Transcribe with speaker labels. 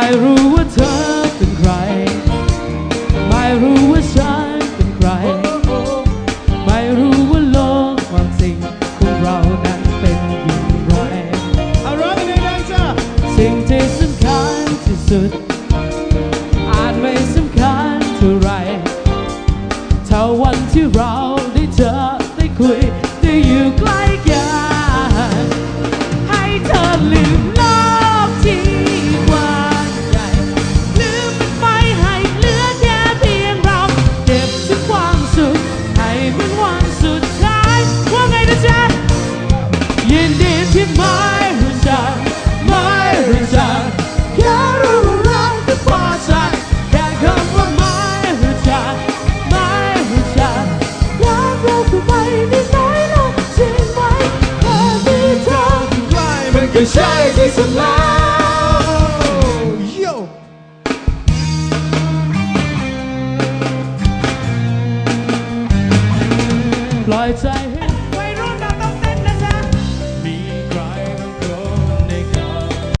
Speaker 1: ไม่รู้ว่าเธอเป็นใคร ไม่รู้ว่าฉันเป็นใคร ไม่รู้ว่าโลกความจริงของเรานั้นเป็นอย่างไร
Speaker 2: เอาร้องกันดังจ้า
Speaker 1: สิ่งที่สำคัญที่สุด อาจไม่สำคัญเท่าไหรถ้าวันที่เราได้เจอได้คุยได้อยู่ใกล้กัน ล้มันก็ใช่
Speaker 2: ที่สุ